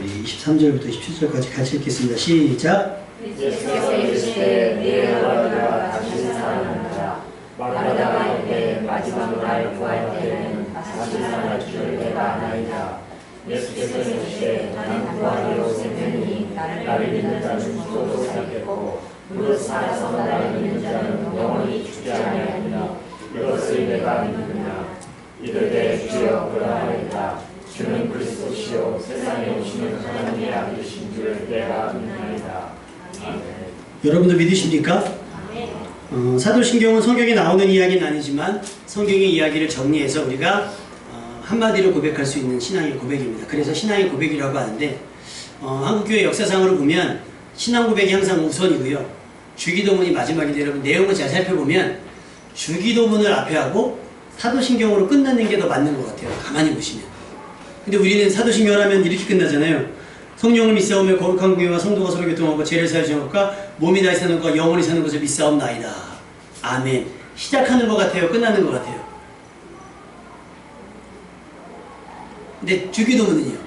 우리 23절부터 27절까지 같이 읽겠습니다. 시작. 예수께서 이르시되 네 아버지가 다시 살아난다. 마르다가 이르되 마지막 날 구할 때에는 다시 살아날 줄을 내가 아나이다. 예수께서 이르시되 나는 부활이요 생명이니 나를 믿는 자는 죽어도 살겠고 무릇 살아서 나를 믿는 자는 영원히 죽지 아니하리라. 이것을 내가 믿느냐? 이르되 주여 그러하리다 주는 그리스도시요 세상에 오시는 하나님의 아들이신 줄 내가 믿나이다 아멘. 여러분도 믿으십니까? 어, 사도신경은 성경에 나오는 이야기는 아니지만 성경의 이야기를 정리해서 우리가 어, 한마디로 고백할 수 있는 신앙의 고백입니다. 그래서 신앙의 고백이라고 하는데 어, 한국교회 역사상으로 보면 신앙 고백이 항상 우선이고요. 주기도문이 마지막인데 여러분 내용을 잘 살펴보면 주기도문을 앞에 하고 사도신경으로 끝나는 게 더 맞는 것 같아요. 가만히 보시면. 근데 우리는 사도신경을 하면 이렇게 끝나잖아요. 성령을 믿사오며 거룩한 교회와 성도가 서로 교통하고 죄를 사하시는 것과 몸이 다히 사는 것과 영원히 사는 것을 믿사옵나이다. 아멘. 시작하는 것 같아요. 끝나는 것 같아요. 근데 주기도문은요?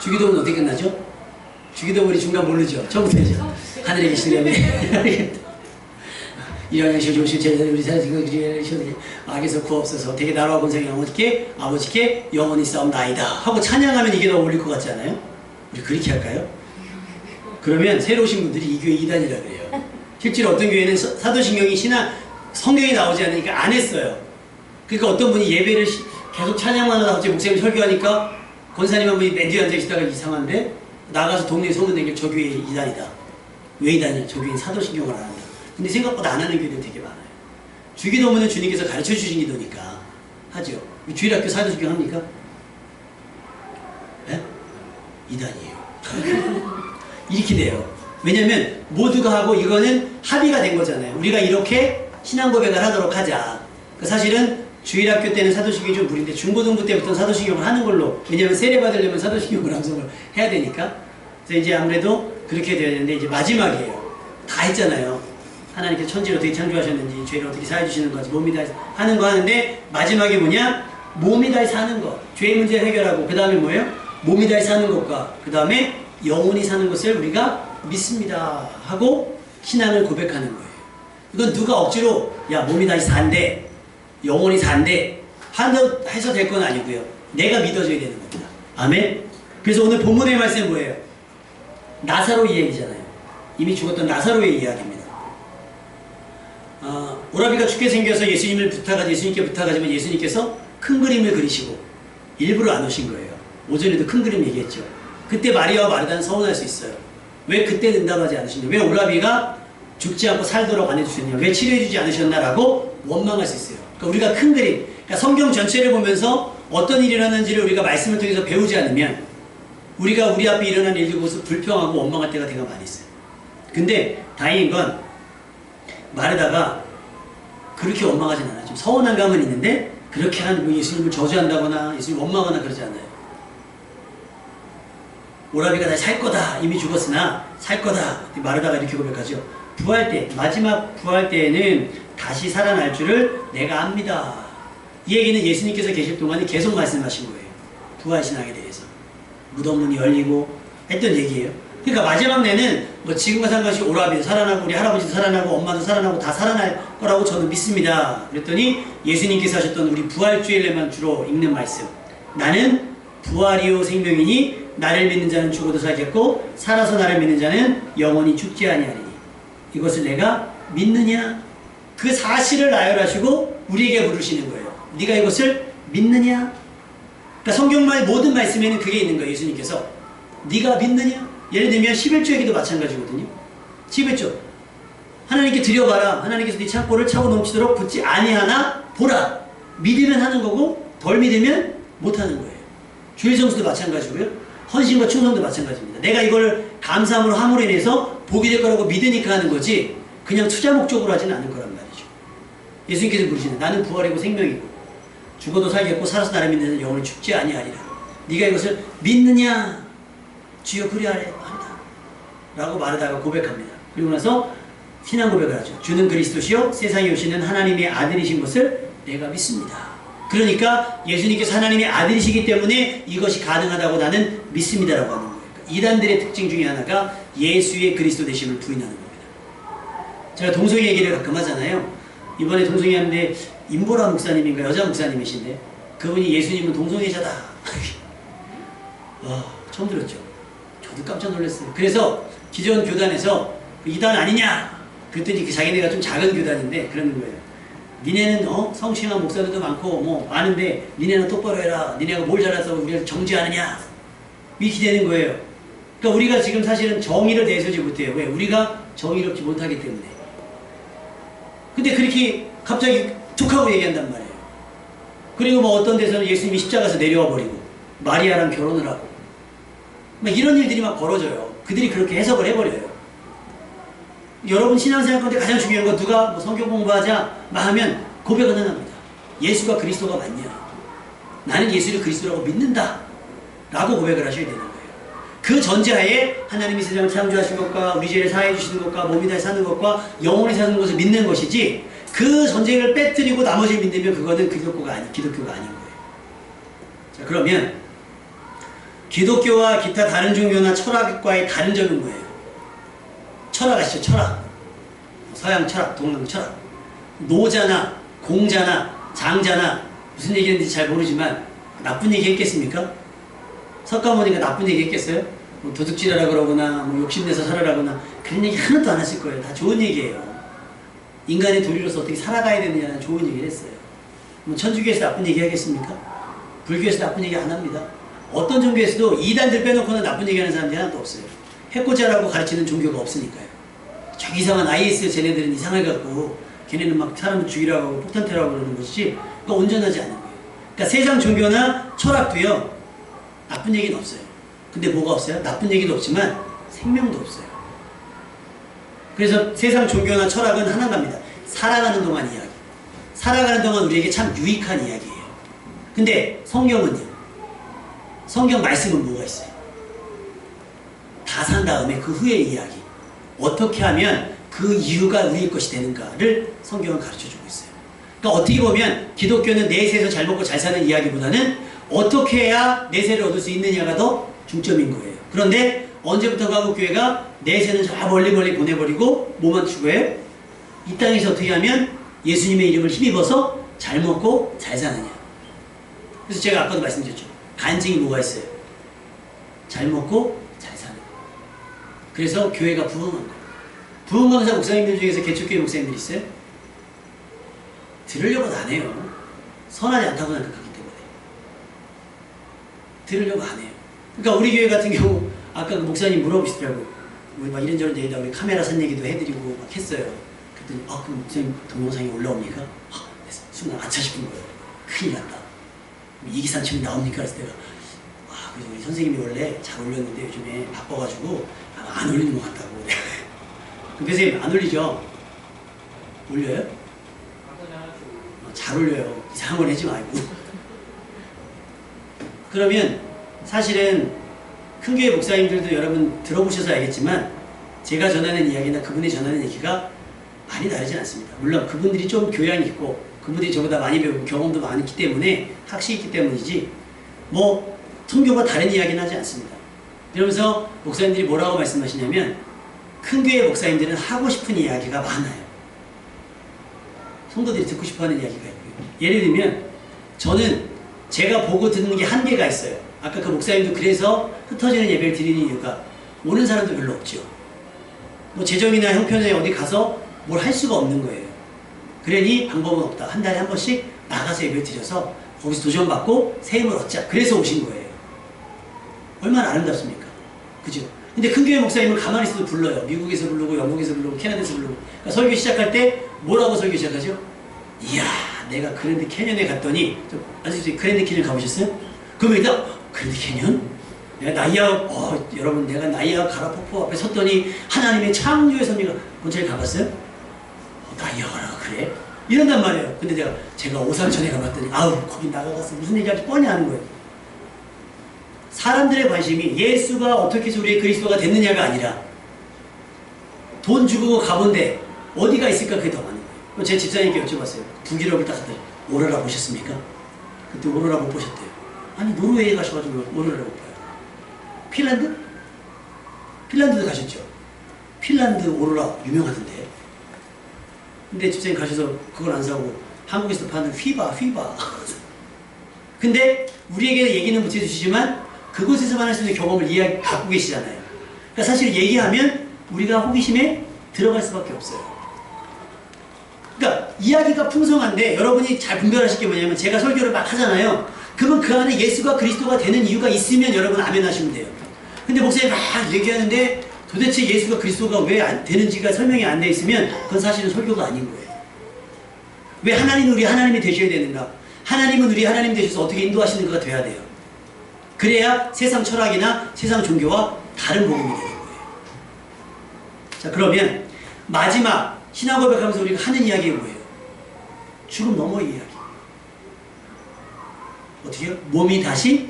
주기도문 어떻게 끝나죠? 주기도문이 중간 모르죠? 처음부터죠. 하늘에 계시는 여러분. 시오 조시 제자들 우리 사실 그 그리시오 악에서 구없어서 되게 나라와 권세가 영원히 아버지께 영원히 싸움나이다 하고 찬양하면 이게 더 어울릴 것 같지 않아요? 우리 그렇게 할까요? 그러면 새로 오신 분들이 이 교회 이단이라 그래요. 실제로 어떤 교회는 서- 사도신경이 신앙 성경이 나오지 않으니까 안 했어요. 그러니까 어떤 분이 예배를 시- 계속 찬양만 하다 갑자기 목사님 설교하니까 권사님 한 분이 맨 뒤에 앉아 계시다가 이상한데 나가서 동네에 소문내길 저 교회 이단이다. 왜 이단이야? 저 교회는 사도신경을 안 한다. 근데 생각보다 안 하는 교회들 되게 많아요. 주기도문은 주님께서 가르쳐 주신 기도니까 하죠. 주일학교 사도신경 합니까? 예? 이단이에요. 이렇게 돼요. 왜냐면 모두가 하고 이거는 합의가 된 거잖아요. 우리가 이렇게 신앙 고백을 하도록 하자. 그 사실은 주일학교 때는 사도신경이 좀 무리인데 중고등부 때부터 사도신경을 하는 걸로 왜냐면 세례 받으려면 사도신경을 암송을 해야 되니까 그래서 이제 아무래도 그렇게 돼야 되는데 이제 마지막이에요. 다 했잖아요. 하나님께서 천지를 어떻게 창조하셨는지 죄를 어떻게 사해 주시는 건지 몸이 다 하는 거 하는데 마지막에 뭐냐? 몸이 다 사는 것. 죄 문제 해결하고 그 다음에 뭐예요? 몸이 다 사는 것과 그 다음에 영혼이 사는 것을 우리가 믿습니다 하고 신앙을 고백하는 거예요. 이건 누가 억지로 야 몸이 다시 산대 영혼이 산대 한다 해서 될 건 아니고요. 내가 믿어줘야 되는 겁니다. 아멘. 그래서 오늘 본문의 말씀은 뭐예요? 나사로 이야기잖아요. 이미 죽었던 나사로의 이야기입니다. 아, 오라비가 죽게 생겨서 예수님을 부탁하지 예수님께 부탁하지만 예수님께서 큰 그림을 그리시고 일부러 안 오신 거예요. 오전에도 큰 그림 얘기했죠. 그때 마리아와 마르다는 서운할 수 있어요. 왜 그때 응답하지 않으셨냐? 왜 오라비가 죽지 않고 살도록 안 해주셨냐? 왜 치료해주지 않으셨나라고 원망할 수 있어요. 그러니까 우리가 큰 그림, 그러니까 성경 전체를 보면서 어떤 일이 일어나는지를 우리가 말씀을 통해서 배우지 않으면 우리가 우리 앞에 일어난 일들 보고서 불평하고 원망할 때가 되게 많이 있어요. 근데 다행인 건 마르다가 그렇게 원망하진 않아요. 좀 서운한 감은 있는데 그렇게 하는 뭐 예수님을 저주한다거나 예수님 원망하거나 그러지 않아요. 오라비가 다시 살 거다. 이미 죽었으나 살 거다. 마르다가 이렇게 고백하죠. 부활 때, 마지막 부활 때에는 다시 살아날 줄을 내가 압니다. 이 얘기는 예수님께서 계실 동안에 계속 말씀하신 거예요. 부활 신앙에 대해서. 무덤 문이 열리고 했던 얘기예요. 그러니까 마지막 내는 뭐 지금과 상관없이 오라비도 살아나고 우리 할아버지도 살아나고 엄마도 살아나고 다 살아날 거라고 저는 믿습니다. 그랬더니 예수님께서 하셨던 우리 부활주일에만 주로 읽는 말씀. 나는 부활이요 생명이니 나를 믿는 자는 죽어도 살겠고 살아서 나를 믿는 자는 영원히 죽지 아니하리니 이것을 내가 믿느냐? 그 사실을 나열하시고 우리에게 물으시는 거예요. 네가 이것을 믿느냐? 그러니까 성경말 모든 말씀에는 그게 있는 거예요. 예수님께서 네가 믿느냐? 예를 들면 11조에게도 마찬가지거든요. 11조 하나님께 드려봐라. 하나님께서 네 창고를 차고 넘치도록 붙지 아니하나 보라. 믿으면 하는 거고 덜 믿으면 못하는 거예요. 주일 성수도 마찬가지고요. 헌신과 충성도 마찬가지입니다. 내가 이걸 감사함으로 함으로 인해서 복이 될 거라고 믿으니까 하는 거지 그냥 투자 목적으로 하지는 않을 거란 말이죠. 예수님께서 부르시는 나는 부활이고 생명이고 죽어도 살겠고 살아서 나를 믿는 영원히 죽지 아니하리라. 네가 이것을 믿느냐? 주여 그리하래 합니다. 라고 마르다가 고백합니다. 그리고 나서 신앙 고백을 하죠. 주는 그리스도시요 세상에 오시는 하나님의 아들이신 것을 내가 믿습니다. 그러니까 예수님께서 하나님의 아들이시기 때문에 이것이 가능하다고 나는 믿습니다라고 하는 거예요. 그러니까 이단들의 특징 중에 하나가 예수의 그리스도 되심을 부인하는 겁니다. 제가 동성애 얘기를 가끔 하잖아요. 이번에 동성애 하는데 임보라 목사님인가 여자 목사님이신데 그분이 예수님은 동성애자다. 와 처음 들었죠. 깜짝 놀랐어요. 그래서 기존 교단에서 그 이단 아니냐? 그랬더니 그 자기네가 좀 작은 교단인데 그러는 거예요. 니네는 어? 성실한 목사들도 많고 뭐 많은데 니네는 똑바로 해라. 니네가 뭘 잘해서 우리를 정지하느냐? 이렇게 되는 거예요. 그러니까 우리가 지금 사실은 정의를 내세우지 못해요. 왜? 우리가 정의롭지 못하기 때문에. 근데 그렇게 갑자기 툭 하고 얘기한단 말이에요. 그리고 뭐 어떤 데서는 예수님이 십자가에서 내려와 버리고 마리아랑 결혼을 하고 막 이런 일들이 막 벌어져요. 그들이 그렇게 해석을 해버려요. 여러분 신앙생활 가운데 가장 중요한 건 누가 뭐 성경 공부하자 막 하면 고백은 하나입니다. 예수가 그리스도가 맞냐? 나는 예수를 그리스도라고 믿는다. 라고 고백을 하셔야 되는 거예요. 그 전제하에 하나님이 세상을 창조하신 것과 우리 죄를 사해 주시는 것과 몸이 다시 사는 것과 영원히 사는 것을 믿는 것이지 그 전제를 빼뜨리고 나머지를 믿으면 그거는 기독교가 아니 기독교가 아닌 거예요. 자 그러면 기독교와 기타 다른 종교나 철학과의 다른 점은 뭐예요? 철학 아시죠? 철학. 서양 철학, 동양 철학. 노자나 공자나 장자나 무슨 얘기했는지 잘 모르지만 나쁜 얘기 했겠습니까? 석가모니가 나쁜 얘기 했겠어요? 뭐 도둑질하라 그러거나 뭐 욕심내서 살아라거나 그런 얘기 하나도 안 하실 거예요. 다 좋은 얘기예요. 인간의 도리로서 어떻게 살아가야 되느냐는 좋은 얘기를 했어요. 뭐 천주교에서 나쁜 얘기 하겠습니까? 불교에서 나쁜 얘기 안 합니다. 어떤 종교에서도 이단들 빼놓고는 나쁜 얘기하는 사람들이 하나도 없어요. 해코자라고 가르치는 종교가 없으니까요. 저 이상한 IS 쟤네들은 이상해 갖고 걔네는 막 사람을 죽이라고 하고 폭탄 테러하고 그러는 것이지 그러니까 온전하지 않은 거예요. 그러니까 세상 종교나 철학도요 나쁜 얘기는 없어요. 근데 뭐가 없어요? 나쁜 얘기도 없지만 생명도 없어요. 그래서 세상 종교나 철학은 하나갑니다. 살아가는 동안 이야기. 살아가는 동안 우리에게 참 유익한 이야기예요. 근데 성경은요? 성경 말씀은 뭐가 있어요? 다 산 다음에 그 후의 이야기. 어떻게 하면 그 이유가 우리의 것이 되는가를 성경은 가르쳐 주고 있어요. 그러니까 어떻게 보면 기독교는 내세에서 잘 먹고 잘 사는 이야기보다는 어떻게 해야 내세를 얻을 수 있느냐가 더 중점인 거예요. 그런데 언제부터 가국교회가 내세는 저 멀리 멀리 보내버리고 뭐만 추구해요? 이 땅에서 어떻게 하면 예수님의 이름을 힘입어서 잘 먹고 잘 사느냐. 그래서 제가 아까도 말씀드렸죠. 간증이 뭐가 있어요? 잘 먹고 잘 사는 거. 그래서 교회가 부흥한 거예요. 부흥 강사 목사님들 중에서 개척교회 목사님들 있어요? 들으려고도 안 해요. 선하지 않다고 생각하기 때문에. 들으려고 안 해요. 그러니까 우리 교회 같은 경우 아까 그 목사님 물어보시더라고요. 우리 막 이런저런 얘기다 우리 카메라 산 얘기도 해드리고 막 했어요. 그랬더니 아 그럼 목사님 동영상이 올라옵니까? 아, 순간 아차 싶은 거예요. 큰일 났다. 이기산 치면 나옵니까? 그래서 내가 아 그래서 우리 선생님이 원래 잘 올렸는데 요즘에 바빠가지고 안 올리는 것 같다고. 그럼 선생님 안 올리죠? 올려요? 어, 잘 올려요. 이상한 건 하지 말고. 그러면 사실은 큰 교회 목사님들도 여러분 들어보셔서 알겠지만 제가 전하는 이야기나 그분이 전하는 얘기가 많이 다르지 않습니다. 물론 그분들이 좀 교양이 있고 그분들이 저보다 많이 배우고 경험도 많기 때문에 학식이 있기 때문이지 뭐 성경과 다른 이야기는 하지 않습니다. 그러면서 목사님들이 뭐라고 말씀하시냐면 큰 교회 목사님들은 하고 싶은 이야기가 많아요. 성도들이 듣고 싶어하는 이야기가 있고요. 예를 들면 저는 제가 보고 듣는 게 한계가 있어요. 아까 그 목사님도 그래서 흩어지는 예배를 드리는 이유가 오는 사람도 별로 없죠. 뭐 재정이나 형편에 어디 가서 뭘 할 수가 없는 거예요. 그러니 방법은 없다. 한 달에 한 번씩 나가서 예배 드려서 거기서 도전받고 새 힘을 얻자. 그래서 오신 거예요. 얼마나 아름답습니까? 그죠? 근데 큰 교회 목사님은 가만히 있어도 불러요. 미국에서 부르고 영국에서 부르고 캐나다에서 부르고. 그러니까 설교 시작할 때 뭐라고 설교 시작하죠? 이야, 내가 그랜드 캐년에 갔더니 좀 아직 그랜드 캐년 가보셨어요? 그러면 일단 그랜드 캐년? 내가 나이아 어, 여러분 내가 나이아 가라 폭포 앞에 섰더니 하나님의 창조의 섭리가 본체에 가봤어요? 어, 그래? 이런단 말이에요. 근데 내가 제가 오산천에 가봤더니 아우 거기 나가서 무슨 얘기할지 뻔히 아는 거예요. 사람들의 관심이 예수가 어떻게 해서 우리의 그리스도가 됐느냐가 아니라 돈 주고 가본데 어디가 있을까 그게 더 많은 거예요. 제 집사님께 여쭤봤어요. 북유럽을 딱 갔더니 오로라 보셨습니까? 그때 오로라 못 보셨대요. 아니 노르웨이에 가셔가지고 오로라를 못 봐요. 핀란드? 핀란드도 가셨죠. 핀란드 오로라 유명하던데. 근데 집사님 가셔서 그걸 안 사고 한국에서 파는 휘바 휘바. 근데 우리에게 얘기는 못 해주시지만 그곳에서만 할 수 있는 경험을 이야기 갖고 계시잖아요. 그러니까 사실 얘기하면 우리가 호기심에 들어갈 수밖에 없어요. 그러니까 이야기가 풍성한데 여러분이 잘 분별하실 게 뭐냐면 제가 설교를 막 하잖아요. 그러면 그 안에 예수가 그리스도가 되는 이유가 있으면 여러분 아멘 하시면 돼요. 근데 목사님 막 얘기하는데 도대체 예수가 그리스도가 왜 안 되는지가 설명이 안 돼 있으면 그건 사실은 설교가 아닌 거예요. 왜 하나님은 우리 하나님이 되셔야 되는가? 하나님은 우리 하나님 되셔서 어떻게 인도하시는가가 돼야 돼요. 그래야 세상 철학이나 세상 종교와 다른 복음이 되는 거예요. 자 그러면 마지막 신앙 고백하면서 우리가 하는 이야기가 뭐예요? 죽음 너머의 이야기. 어떻게 요? 몸이 다시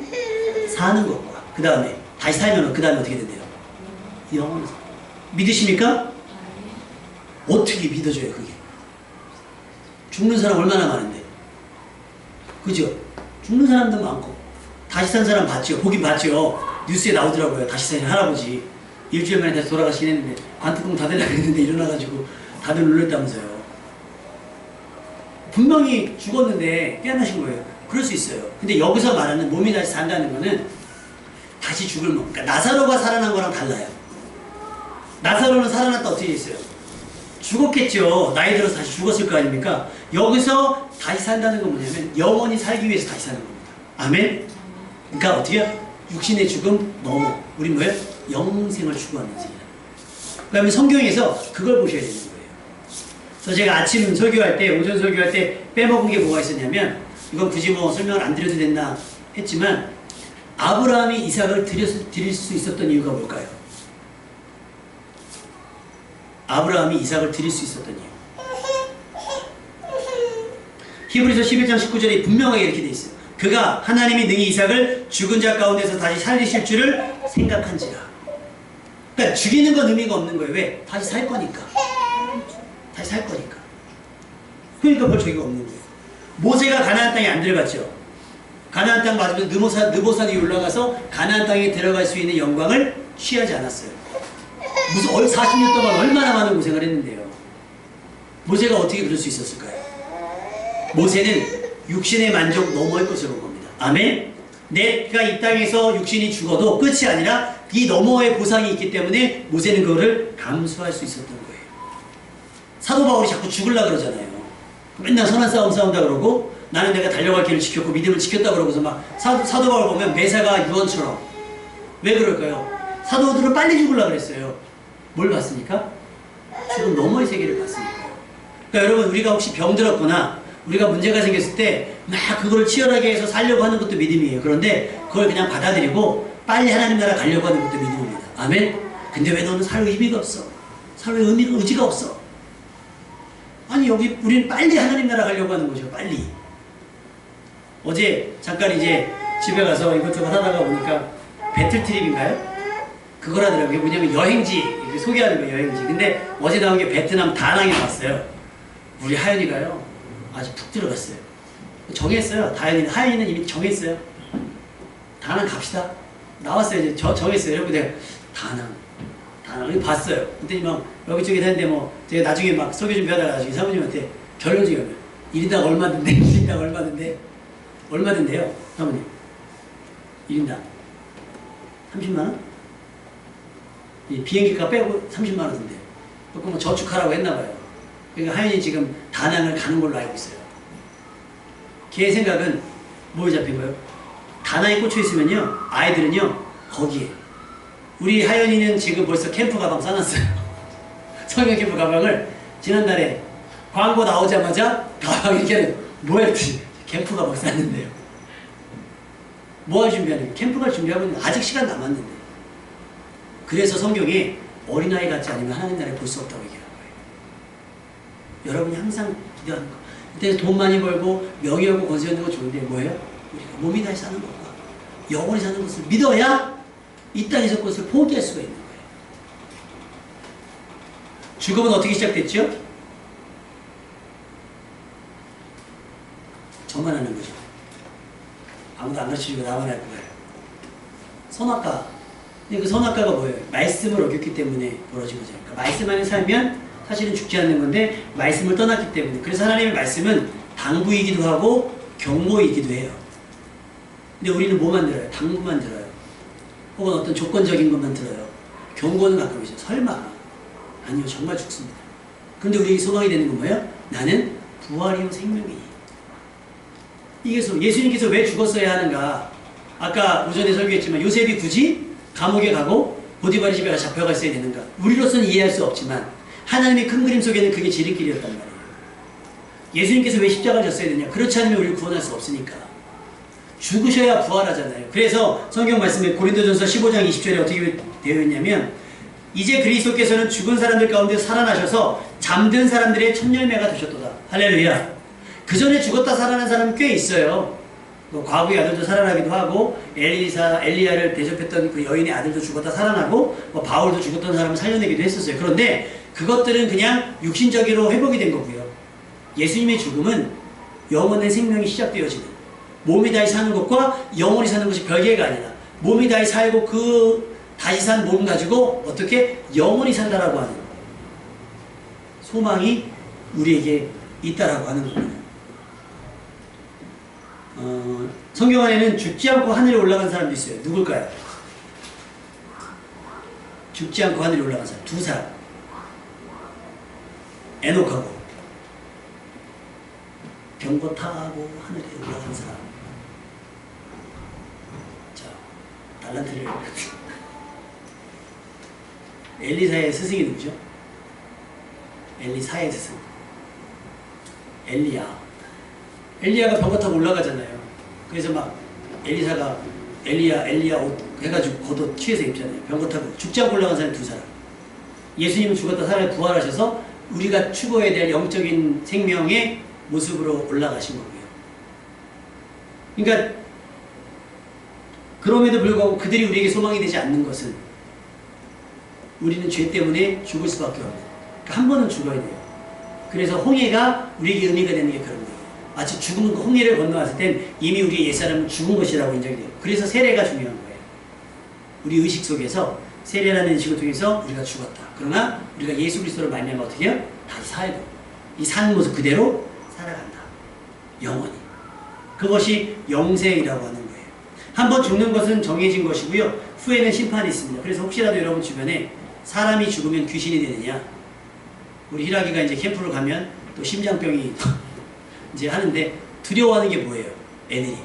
사는 것과 그 다음에 다시 살면 그 다음에 어떻게 된대요? 영원 믿으십니까? 어떻게 믿어줘요 그게? 죽는 사람 얼마나 많은데 그죠? 죽는 사람도 많고 다시 산 사람 봤죠? 보긴 봤죠? 뉴스에 나오더라고요 다시 산 할아버지 일주일 만에 다시 돌아가시긴 했는데 관뚜껑 닫으려고 했는데 일어나가지고 다들 놀랬다면서요 분명히 죽었는데 깨어나신 거예요 그럴 수 있어요 근데 여기서 말하는 몸이 다시 산다는 거는 다시 죽을 몸 그러니까 나사로가 살아난 거랑 달라요 나사로는 살아났다 어떻게 했어요? 죽었겠죠. 나이 들어서 다시 죽었을 거 아닙니까? 여기서 다시 산다는 건 뭐냐면 영원히 살기 위해서 다시 사는 겁니다. 아멘? 그러니까 어떻게 육신의 죽음 너무 우리 뭐예요? 영생을 추구하는 자이다. 그러면 성경에서 그걸 보셔야 되는 거예요. 그래서 제가 아침 설교할 때 오전 설교할 때 빼먹은 게 뭐가 있었냐면 이건 굳이 뭐 설명을 안 드려도 된다 했지만 아브라함이 이삭을 드릴, 드릴 수 있었던 이유가 뭘까요? 아브라함이 이삭을 드릴 수 있었던 이유. 히브리서 11장 19절에 분명하게 이렇게 돼 있어요. 그가 하나님이 능히 이삭을 죽은 자 가운데서 다시 살리실 줄을 생각한지라. 그러니까 죽이는 건 의미가 없는 거예요. 왜? 다시 살 거니까. 다시 살 거니까. 그러니까 별 저기가 없는 거예요. 모세가 가나안 땅에 안 들어갔죠. 가나안 땅 맞으면서 느보산, 느보산 위에 올라가서 가나안 땅에 들어갈 수 있는 영광을 취하지 않았어요. 무슨 40년 동안 얼마나 많은 고생을 했는데요. 모세가 어떻게 그럴 수 있었을까요? 모세는 육신의 만족 넘어의 것을 본 겁니다. 아멘? 내가 이 땅에서 육신이 죽어도 끝이 아니라 이 너머의 보상이 있기 때문에 모세는 그거를 감수할 수 있었던 거예요. 사도 바울이 자꾸 죽을라 그러잖아요. 맨날 선한 싸움 싸운다 그러고 나는 내가 달려갈 길을 지켰고 믿음을 지켰다 그러고서 막 사도, 사도 바울 보면 매사가 유언처럼 왜 그럴까요? 사도들은 빨리 죽을라 그랬어요. 뭘 봤습니까? 죽음 너머의 세계를 봤으니까요. 그러니까 여러분 우리가 혹시 병들었거나 우리가 문제가 생겼을 때 막 그걸 치열하게 해서 살려고 하는 것도 믿음이에요. 그런데 그걸 그냥 받아들이고 빨리 하나님 나라 가려고 하는 것도 믿음입니다. 아멘? 근데 왜 너는 살 의미가 없어? 살 의미가 의지가 없어? 아니 여기 우리는 빨리 하나님 나라 가려고 하는 거죠. 빨리. 어제 잠깐 이제 집에 가서 이것저것 하다가 보니까 배틀 트립인가요? 그걸 하더라고요. 뭐냐면 여행지 이렇게 소개하는 거예요. 여행지. 근데 어제 나온 게 베트남 다낭에 나왔어요. 우리 하연이가요. 아주 푹 들어갔어요. 정했어요. 다현이는 하연이는 이미 정했어요. 다낭 갑시다. 나왔어요. 이제 저, 정했어요. 여러분 내가 다낭 다낭 여기 봤어요. 근데 막 여기저기 했는데 뭐 제가 나중에 막 소개 준비하다가 나중에 사모님한테. 1인당 얼마 든데 1인당 얼마 든데 얼마 든데요 사모님 1인당 30만 원? 이 비행기값 빼고 30만 원 든대요. 그거 뭐 저축하라고 했나 봐요. 그러니까 하연이 지금 다낭을 가는 걸로 알고 있어요. 걔 생각은 뭐에 잡힌 거예요? 다낭에 꽂혀 있으면요, 아이들은요, 거기에. 우리 하연이는 지금 벌써 캠프 가방 싸놨어요. 성경 캠프 가방을 지난달에 광고 나오자마자 가방 이렇게 뭐야 캠프 가방 쌌는데요. 뭐 할 준비하는? 캠프 갈 있는데 아직 시간 남았는데. 그래서 성경에 어린아이 같지 않으면 하나님 나라에 볼수 없다고 얘기하는 거예요. 여러분이 항상 기도하는 거. 그때 돈 많이 벌고 명예하고 권세 있는 거 좋은데 뭐예요? 우리가 몸이 다시 사는 것과 영원히 사는 것을 믿어야 이 땅에서 것을 포기할 수가 있는 거예요. 죽음은 어떻게 시작됐죠? 저만 하는 거죠. 아무도 안 가르쳐주고 나만 할 거예요. 선악과. 근데 그 선악과가 뭐예요? 말씀을 어겼기 때문에 벌어진 거죠. 그러니까 말씀 안에 살면 사실은 죽지 않는 건데 말씀을 떠났기 때문에 그래서 하나님의 말씀은 당부이기도 하고 경고이기도 해요. 근데 우리는 뭐 만 들어요? 당부만 들어요. 혹은 어떤 조건적인 것만 들어요. 경고는 가끔 있어요. 설마. 아니요, 정말 죽습니다. 근데 우리에게 소망이 되는 건 뭐예요? 나는 부활이요 생명이니. 이게 소- 예수님께서 왜 죽었어야 하는가? 아까 오전에 설교했지만 요셉이 굳이 감옥에 가고 보디바리 집에 가서 잡혀갔어야 되는가? 우리로서는 이해할 수 없지만 하나님의 큰 그림 속에는 그게 지름길이었단 말이에요. 예수님께서 왜 십자가를 졌어야 되냐? 그렇지 않으면 우리를 구원할 수 없으니까. 죽으셔야 부활하잖아요. 그래서 성경 말씀에 고린도전서 15장 20절에 어떻게 되어 있냐면 이제 그리스도께서는 죽은 사람들 가운데 살아나셔서 잠든 사람들의 첫 열매가 되셨도다. 할렐루야. 그 전에 죽었다 살아난 사람은 꽤 있어요. 뭐 과부의 아들도 살아나기도 하고 엘리사 엘리야를 대접했던 그 여인의 아들도 죽었다 살아나고 뭐 바울도 죽었던 사람을 살려내기도 했었어요. 그런데 그것들은 그냥 육신적으로 회복이 된 거고요. 예수님의 죽음은 영원의 생명이 시작되어지는 몸이 다시 사는 것과 영원히 사는 것이 별개가 아니라 몸이 다시 살고 그 다시 산 몸 가지고 어떻게 영원히 산다라고 하는 소망이 우리에게 있다라고 하는 겁니다. 어, 성경 안에는 죽지 않고 하늘에 올라간 사람도 있어요. 누굴까요? 죽지 않고 하늘에 올라간 사람 두 사람. 에녹하고 병거 타고 하늘에 올라간 사람. 자, 달란트를 엘리사의 스승이 누구죠? 엘리사의 스승. 엘리야. 엘리야가 병거 타고 올라가잖아요. 그래서 막 엘리사가 엘리야, 엘리야 옷 해가지고 겉옷 취해서 입잖아요. 병거 타고 죽지 않고 올라간 사람이 두 사람. 예수님은 죽었다 살아 부활하셔서 우리가 추구해야 될 영적인 생명의 모습으로 올라가신 거고요. 그러니까 그럼에도 불구하고 그들이 우리에게 소망이 되지 않는 것은 우리는 죄 때문에 죽을 수밖에 없는. 그러니까 한 번은 죽어야 돼요. 그래서 홍해가 우리에게 의미가 되는 게 그런. 마치 죽은 그 홍해를 건너왔을 땐 이미 우리의 옛사람은 죽은 것이라고 인정이 돼요. 그래서 세례가 중요한 거예요. 우리 의식 속에서 세례라는 의식을 통해서 우리가 죽었다. 그러나 우리가 예수 그리스도를 말미암아 어떻게 해요? 다시 살고 이 사는 모습 그대로 살아간다. 영원히. 그것이 영생이라고 하는 거예요. 한 번 죽는 것은 정해진 것이고요. 후에는 심판이 있습니다. 그래서 혹시라도 여러분 주변에 사람이 죽으면 귀신이 되느냐? 우리 희락이가 이제 캠프를 가면 또 심장병이 이제 하는데 두려워하는 게 뭐예요? 애들이.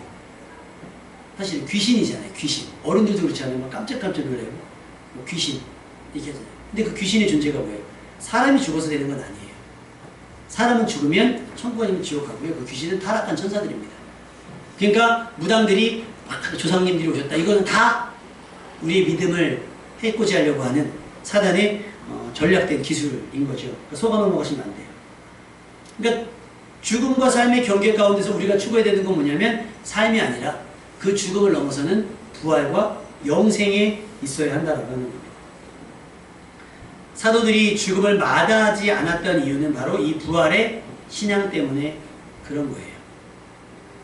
사실 귀신이잖아요. 귀신. 어른들도 그렇지 않아요? 막 깜짝깜짝 놀래요. 뭐 귀신. 이렇게 하잖아요. 근데 그 귀신의 존재가 뭐예요? 사람이 죽어서 되는 건 아니에요. 사람은 죽으면 천국 아니면 지옥 가고요. 그 귀신은 타락한 천사들입니다. 그러니까 무당들이 막 조상님들이 오셨다. 이거는 다 우리의 믿음을 해코지 하려고 하는 사단의 어, 전략된 기술인 거죠. 그러니까 속아 넘어가시면 안 돼요. 그러니까 죽음과 삶의 경계 가운데서 우리가 추구해야 되는 건 뭐냐면 삶이 아니라 그 죽음을 넘어서는 부활과 영생에 있어야 한다라고 하는 겁니다. 사도들이 죽음을 마다하지 않았던 이유는 바로 이 부활의 신앙 때문에 그런 거예요.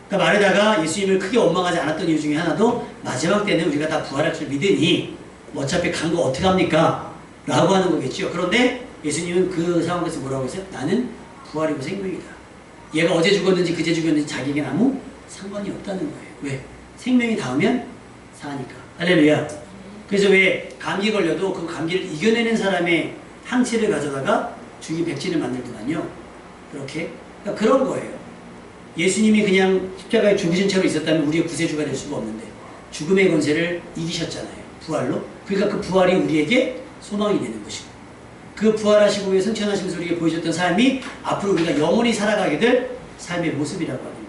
그러니까 마르다가 예수님을 크게 원망하지 않았던 이유 중에 하나도 마지막 때는 우리가 다 부활할 줄 믿으니 뭐 어차피 간 거 어떻게 합니까? 라고 하는 거겠죠. 그런데 예수님은 그 상황에서 뭐라고 했어요? 나는 부활이고 생명이다. 얘가 어제 죽었는지 그제 죽었는지 자기에겐 아무 상관이 없다는 거예요. 왜? 생명이 닿으면 사니까. 할렐루야. 그래서 왜 감기 걸려도 그 감기를 이겨내는 사람의 항체를 가져다가 주기 백신을 만들더만요. 그렇게. 그러니까 그런 거예요. 예수님이 그냥 십자가에 죽으신 채로 있었다면 우리의 구세주가 될 수가 없는데 죽음의 권세를 이기셨잖아요. 부활로. 그러니까 그 부활이 우리에게 소망이 되는 것이고 그 부활하시고 후에 승천하시면서 우리에게 보여줬던 삶이 앞으로 우리가 영원히 살아가게 될 삶의 모습이라고 하는 거예요.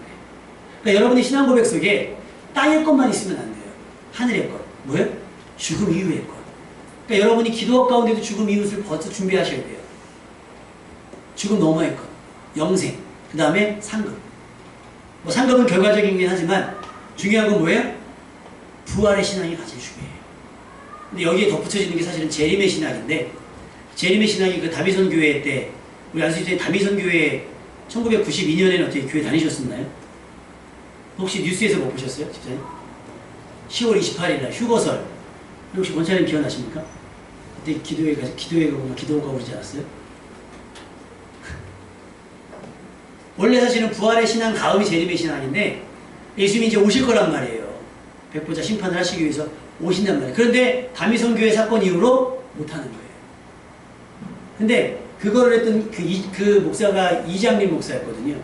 그러니까 여러분의 신앙 고백 속에 땅의 것만 있으면 안 돼요. 하늘의 것. 뭐예요? 죽음 이후의 것. 그러니까 여러분이 기도 가운데도 죽음 이웃을 벌써 준비하셔야 돼요. 죽음 너머의 것. 영생. 그 다음에 상급. 뭐 상급은 결과적이긴 하지만 중요한 건 뭐예요? 부활의 신앙이 가장 중요해요. 근데 여기에 덧붙여지는 게 사실은 재림의 신학인데 재림의 신학이 그 다미선 교회 때 우리 안수님 다미선 교회 1992년에는 어떻게 교회 다니셨었나요? 혹시 뉴스에서 못 보셨어요? 집사님? 10월 28일 날 휴거설. 혹시 권사님 기억나십니까? 그때 기도회 가 기도회 가고 기도원 가고 그러지 않았어요? 원래 사실은 부활의 신앙 다음이 재림의 신앙인데 예수님이 이제 오실 거란 말이에요. 백보자 심판을 하시기 위해서 오신단 말이에요. 그런데 다미성교회 사건 이후로 못하는 거예요. 근데 그거를 했던 그, 이- 그 목사가 이장림 목사였거든요.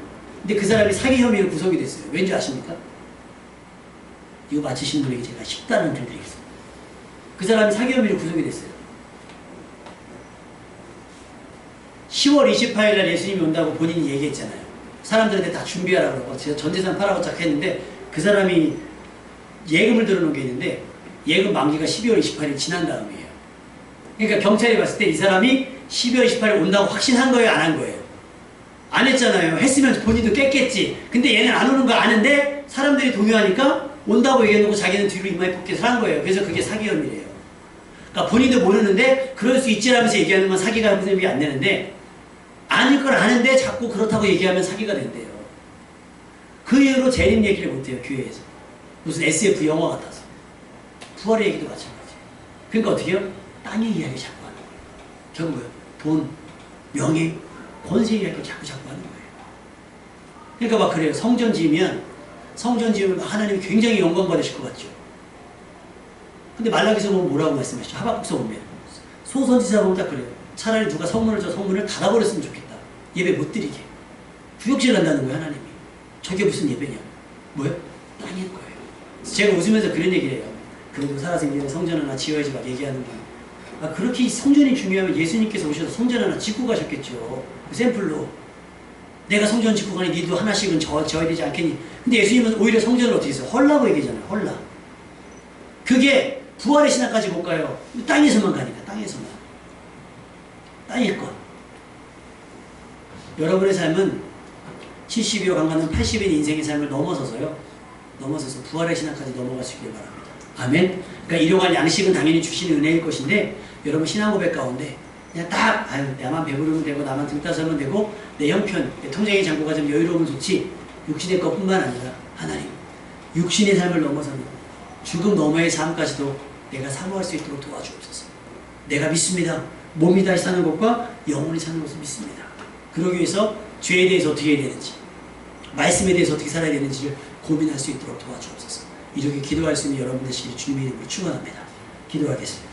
근데 그 사람이 사기 혐의로 구속이 됐어요. 왠지 아십니까? 이거 맞히신 분에게 제가 식단을 드리겠습니다. 그 사람이 사기 혐의로 구속이 됐어요. 10월 28일 날 예수님이 온다고 본인이 얘기했잖아요. 사람들한테 다 준비하라고 그러고 제가 전 재산 팔아고 짝 했는데 그 사람이 예금을 들어놓은 게 있는데 예금 만기가 12월 28일 지난 다음이에요. 그러니까 경찰이 봤을 때 이 사람이 12월 28일 온다고 확신한 거예요, 안 한 거예요? 안 했잖아요. 했으면 본인도 깼겠지. 근데 얘는 안 오는 거 아는데 사람들이 동요하니까 온다고 얘기해놓고 자기는 뒤로 이마에 포켓을 한 거예요. 그래서 그게 사기 혐의래요. 그러니까 본인도 모르는데 그럴 수 있지라면서 얘기하는 건 사기가 혐의 안 되는데 아닐 걸 아는데 자꾸 그렇다고 얘기하면 사기가 된대요. 그 이후로 재림 얘기를 못해요, 교회에서. 무슨 SF 영화 같아서. 부활의 얘기도 마찬가지. 그러니까 어떻게 해요? 땅의 이야기 자꾸 하는 거예요. 결국 뭐예요? 돈, 명예, 권세 이야기 자꾸 자꾸 하는 거예요. 그러니까 막 그래요. 성전 지으면, 성전 지으면 하나님이 굉장히 영광 받으실 것 같죠. 근데 말라기서 보면 뭐라고 말씀하시죠? 하박국서 보면. 소선지자 보면 딱 그래요. 차라리 누가 성문을 저 성문을 닫아버렸으면 좋겠다. 예배 못 드리게. 구역질 한다는 거예요, 하나님이. 저게 무슨 예배냐? 뭐예요? 땅일 거예요. 제가 웃으면서 그런 얘기를 해요. 그래도 살아생전에 성전 하나 지어야지 막 얘기하는 거예요. 아, 그렇게 성전이 중요하면 예수님께서 오셔서 성전 하나 짓고 가셨겠죠. 그 샘플로. 내가 성전 짓고 가니 니도 하나씩은 저, 져야 되지 않겠니? 근데 예수님은 오히려 성전을 어떻게 했어요? 헐라고 얘기잖아요. 헐라. 그게 부활의 신앙까지 못 가요. 땅에서만 가니까, 땅에서만. 땅일 것. 여러분의 삶은 70이요 강가는 80인 인생의 삶을 넘어서서요. 넘어서서 부활의 신앙까지 넘어갈 수 있길 바랍니다. 아멘. 그러니까 일용할 양식은 당연히 주시는 은혜일 것인데 여러분 신앙 고백 가운데 그냥 딱 아유 나만 배부르면 되고 나만 등 따서면 되고 내 형편 내 통장의 잔고가 좀 여유로우면 좋지 육신의 것뿐만 아니라 하나님 육신의 삶을 넘어서는 죽음 너머의 삶까지도 내가 사모할 수 있도록 도와주옵소서. 내가 믿습니다. 몸이 다시 사는 것과 영혼이 사는 것을 믿습니다. 그러기 위해서 죄에 대해서 어떻게 해야 되는지, 말씀에 대해서 어떻게 살아야 되는지를 고민할 수 있도록 도와주옵소서. 이렇게 기도할 수 있는 여러분 되시길 주님의 이름으로 축원합니다. 기도하겠습니다.